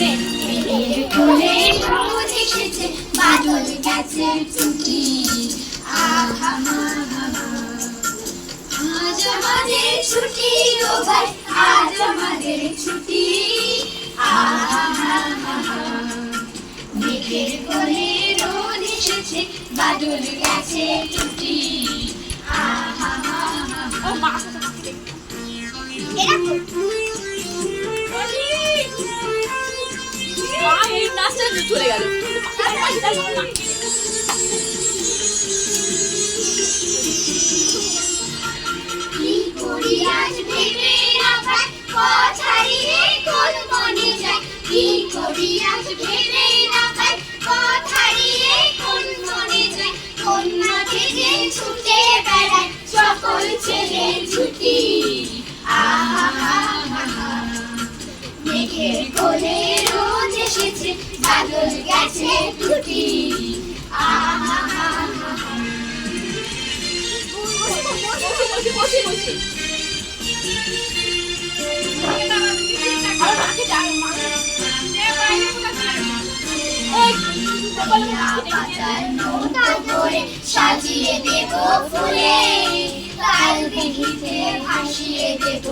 মেঘের কোলে রোদ এসেছে বাদল গেছে আমাদের ছুটি আজ আমাদের ছুটি আহা। মেঘের কোলে রোদ এসেছে গেছে টুটি মাঠে যে ছুটে বেড়ায় সকল ছেলে ছুটি আহা। মেঘের কোলে এসেছে বাদল গেছে সাজিয়ে দেব ফুলে কাল ভাসিয়ে দেব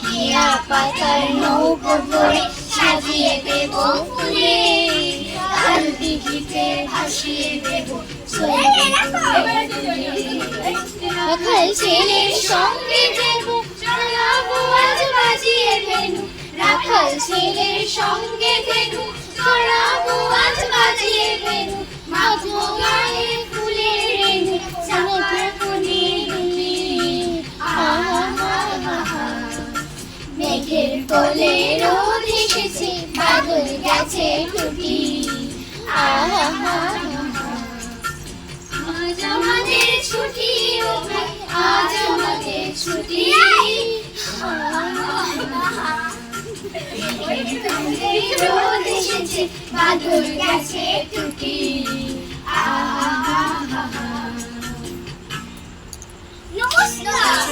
কেয়া পাতার নৌকো করে সাজিয়ে দেব ফুলে কাল দিঘিতে ভাসিয়ে দেব। রাখাল ছেলের সঙ্গে দেব আজ বাজিয়ে মেঘের কোলে রোদ এসেছে, বাদল গেছে টুটি। আজ আমাদের ছুটি, ও ভাই, আজ আমাদের ছুটি। রোদ এসেছে, বাদল গেছে টুটি আহা।